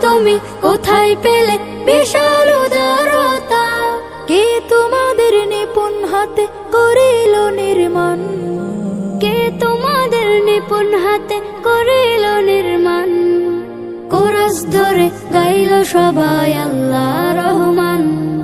তুমি কোথায় পেলে? বিশাল উদারতা। কে তোমাদের নিপুণ হাতে করিল নির্মাণ? কে তোমাদের নিপুণ হাতে করিল নির্মাণ? কোরস ধরে গাইল সবাই আল্লাহ